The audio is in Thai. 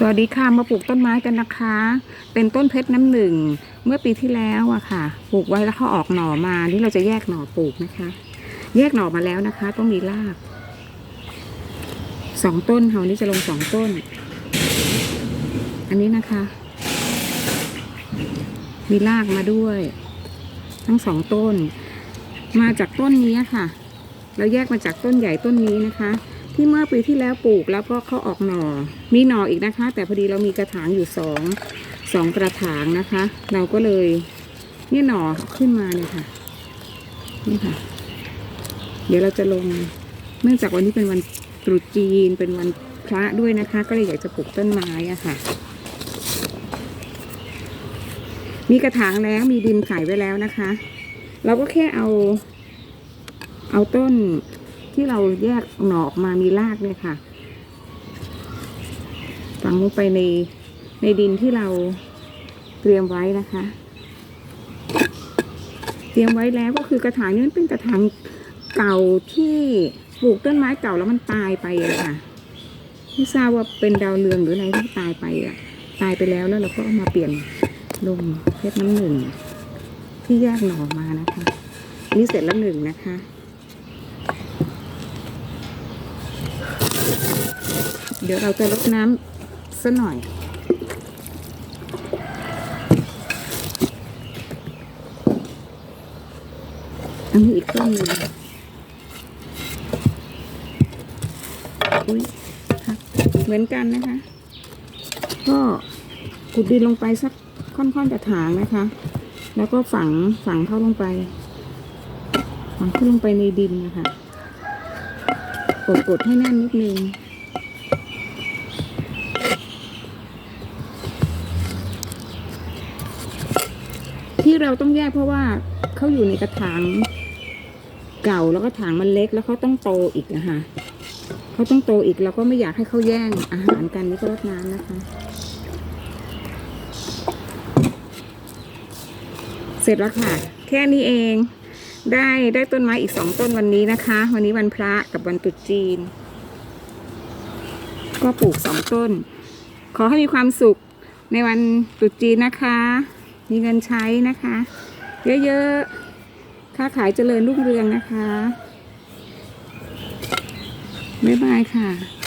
สวัสดีค่ะมาปลูกต้นไม้กันนะคะ เป็นต้นเพชรน้ำหนึ่ง เมื่อปีที่แล้วอะค่ะ ปลูกไว้แล้วเขาออกหน่อมานี่เราจะแยกหน่อปลูกนะคะ แยกหน่อมาแล้วนะคะ ต้องมีรากสองต้นค่ะวันนี้จะลงสองต้น อันนี้นะคะ มีรากมาด้วย ทั้งสองต้น มาจากต้นนี้ค่ะ เราแยกมาจากต้นใหญ่ต้นนี้นะคะ ที่เมื่อปีที่แล้วปลูกแล้วก็เขาออกหน่อ มีหน่ออีกนะคะ แต่พอดีเรามีกระถางอยู่สองสองกระถางนะคะ เราก็เลยเนี่ยหน่อขึ้นมาเนี่ยค่ะนี่ค่ะ เดี๋ยวเราจะลง เนื่องจากวันนี้เป็นวันตรุษจีนเป็นวันพระด้วยนะคะ ก็เลยอยากจะปลูกต้นไม้อะค่ะ มีกระถางแล้วมีดินใสไว้แล้วนะคะ เราก็แค่เอา เอาต้น ที่เราแยกหน่อออกมามีรากเนี่ยค่ะ ฝังลงไปในในดินที่เราเตรียมไว้นะคะ เตรียมไว้แล้วก็คือกระถางนี้มันเป็นกระถางเก่าที่ปลูกต้นไม้เก่าแล้วมันตายไปอะค่ะไม่ทราบว่าเป็นดาวเรืองหรืออะไรที่ตายไปอะตายไปแล้วแล้วเราก็เอามาเปลี่ยนลงเพชรน้ำหนึ่งที่แยกหน่อมานะคะ นี่เสร็จแล้วหนึ่งนะคะ เดี๋ยวเราจะลดน้ำสักหน่อย อันนี้อีกต้นหนึ่งอุ้ยค่ะเหมือนกันนะคะ ก็ขุดดินลงไปสักค่อนๆกระถางนะคะ แล้วก็ฝังฝังเข้าลงไป ฝังเข้าลงไปในดินนะคะกดๆให้แน่นนิดนึง ที่เราต้องแยกเพราะว่าเขาอยู่ในกระถางเก่าแล้วก็ถางมันเล็กแล้วเขาต้องโตอีกนะคะเขาต้องโตอีกเราก็ไม่อยากให้เขาแย่งอาหารกันนี่ก็รดน้ำนะคะ เสร็จแล้วค่ะ แค่นี้เองได้ได้ต้นไม้อีกสองต้นวันนี้นะคะ วันนี้วันพระกับวันตรุษจีน ก็ปลูกสองต้น ขอให้มีความสุขในวันตรุษจีนนะคะ มีเงินใช้นะคะ เยอะๆ ค้าขายเจริญรุ่งเรืองนะคะ บ๊ายบายค่ะ